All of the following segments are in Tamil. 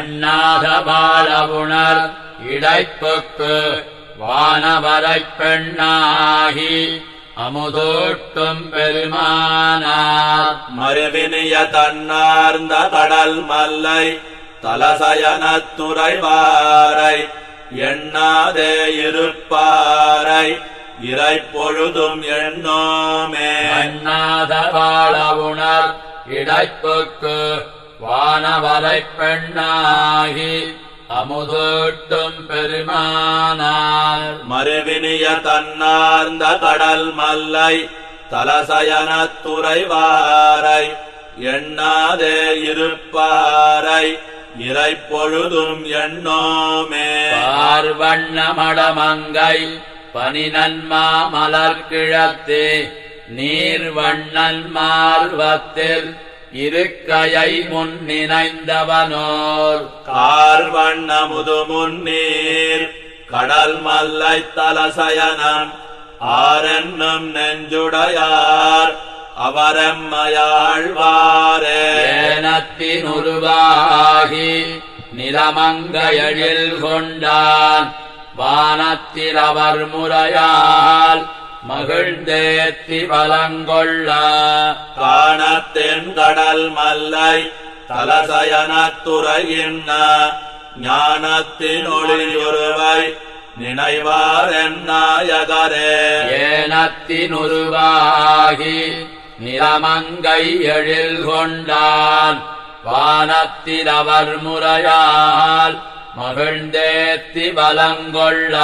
எண்ணாத பாலவுணர் இடைப்புக்கு வானவரைப் பெண்ணாகி அமுதூட்டும் பெருமானார். மறுவினிய தன்னார்ந்த கடல் மல்லை தலசயனத்துறைவாரை எண்ணாதே இருப்பாரை இறை பொழுதும் எண்ணோமே. எண்ணாத பாலவுணர் இடைப்புக்கு வானவரைப் பெண்ணாகி அமுதூட்டும் பெருமானார். மறுவினிய தன்னார்ந்த கடல் மல்லை தலசயனத்துறைவாரை எண்ணாதே இருப்பாரை இறை பொழுதும் எண்ணோமே. பார்வண்ணமடமங்கை பனிநன்மா மலர்கிழத்து நீர்வண்ணன் மார்வத்தில் இருக்கையை முன் நினைந்தவனோர் கார்வண்ண முதுமுன்னீர் கடல் மல்லை தலசயனம் ஆரென்னும் நெஞ்சுடையார் அவரெம்மையாழ்வாரே. ஏனத்தின் உருவாகி நிலமங்கையழில் கொண்டான் வானத்தில் அவர் முறையால் மகிழ்ந்தேத்தி பலங்கொள்ள காணத்தின் கடல் மல்லை தலசயனத்துறையின்ன. ஞானத்தின் ஒளியுருவை நினைவாரென் நாயகரே. ஏனத்தின் உருவாகி நிலமங்கை எழில் கொண்டான் வானத்தில் அவர் முறையால் மகிழ்ந்தேத்தி பலங்கொள்ள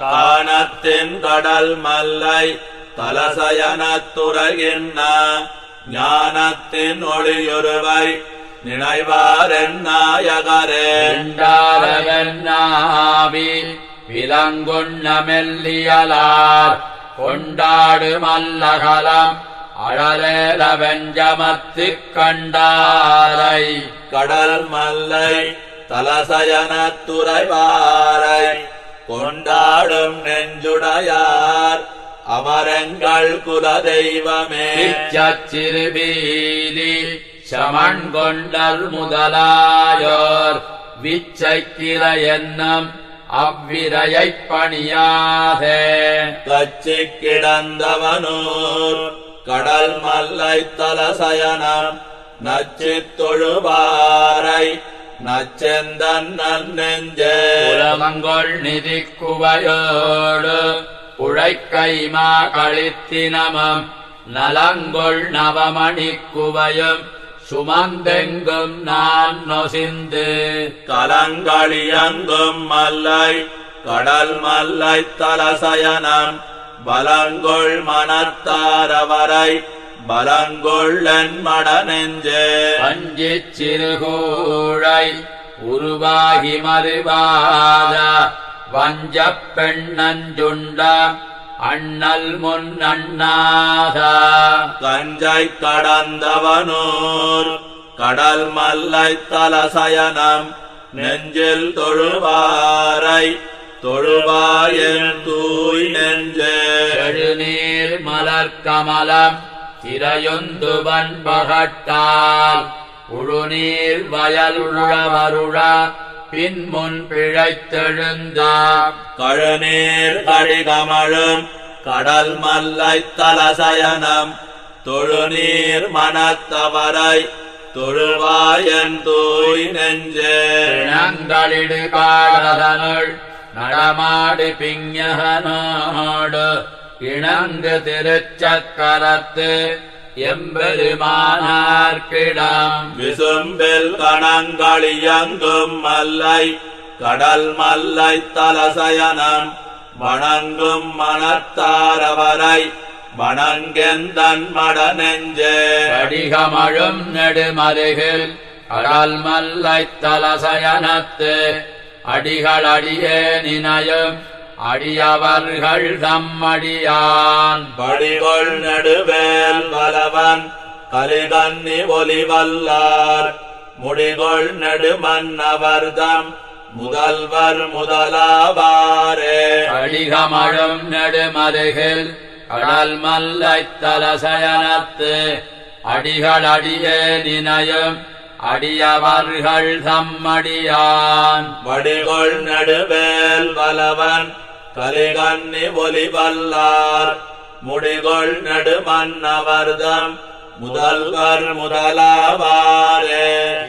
காணத்தின் கடல் மல்லை தலசயனத்துறையின்ன ஞானத்தின் ஒளியுருவை நினைவாரென் நாயகரே. கொண்டாடவென்னாவி விலங்குண்ண மெல்லியலார் கொண்டாடு மல்லகலம் அழலேல வெஞ்சமத்துக் கண்டாரை. கடல் மல்லை தலசயனத்துறைவாரை கொண்டாடும் நெஞ்சுடையார் அமரங்கள் குலதெய்வமே சிறுபீலி சமன் கொண்டல் முதலாயோர் விச்சைக்கிற எண்ணம் அவ்விரையைப் பணியாதே கச்சி கிடந்தவனூர் கடல் மல்லை தலசயனம் நச்சித் தொழுவாரை நச்செந்தன் நெஞ்சே உலகங்கொள் நிதி குவையோடு உழைக்கைமா கழித்தினமம் நலங்கொள் நவமணி குவையும் சுமந்தெங்கும் நான் நொசிந்து. கலங்களியங்கும் மல்லை கடல் மல்லை தலசயனம். பலங்கொள் மனத்தாரவரை பலங்கொள்ளன் மடநெஞ்சே. அஞ்சிச் சிறுகூழை உருவாகி மறுவாத வஞ்சப் பெண்ணஞ்சுண்ட அண்ணல் முன் அண்ணாதா. கஞ்சை கடந்தவனூர் கடல் மல்லை தலசயனம் நெஞ்சில் தொழுவாரை தொழுவாயன் தூய் நெஞ்சே. எழுநீர் மலர் கமலம் திரையொந்து பண்பகட்டால் உழுநீர் வயல் உழவருழ பின்முன் பிழைத்தெழுந்த. கழுநீர் கழிகமழும் கடல் மல்லை தலசயனம் தொழுநீர் மனத்தவரை தொழுவாயன் தூய் நெஞ்சே. இனங்களிடு காடதனுள் நடமாடு பிஞகனோடு இணங்கு திருச்சக்கரத்து எம்பெருமானார்க்கிடம். விசும்பில் கணங்களியங்கும் மல்லை கடல் மல்லை தலசயனம் வணங்கும் மனத்தாரவரை வணங்கெந்தன் மட நெஞ்சே படிகமழும் நெடுமருகில் கடல் மல்லை தலசயனத்து அடிகள் அடியே நினையும். அடியவர்கள் தம்மடியான். படிகொள் நடுவேல் வலவன் கலிகன்னி ஒலிவல்லார். முடிகொள் நெடுமன்னவர்தம் முதல்வர் முதலாவாரே. அடிகமழும் நெடுமருகில் கடல் மல்லை தலசயனத்து அடிகள் அடியே நினையும் அடியவர்கள் தம்மடியான். வடிகொள் நடுவேல் வலவன் கலிகண்ணி ஒலிவல்லார் முடிகொள் நடுமன்னவர்தம். முதல்வர் முதலாவாரே.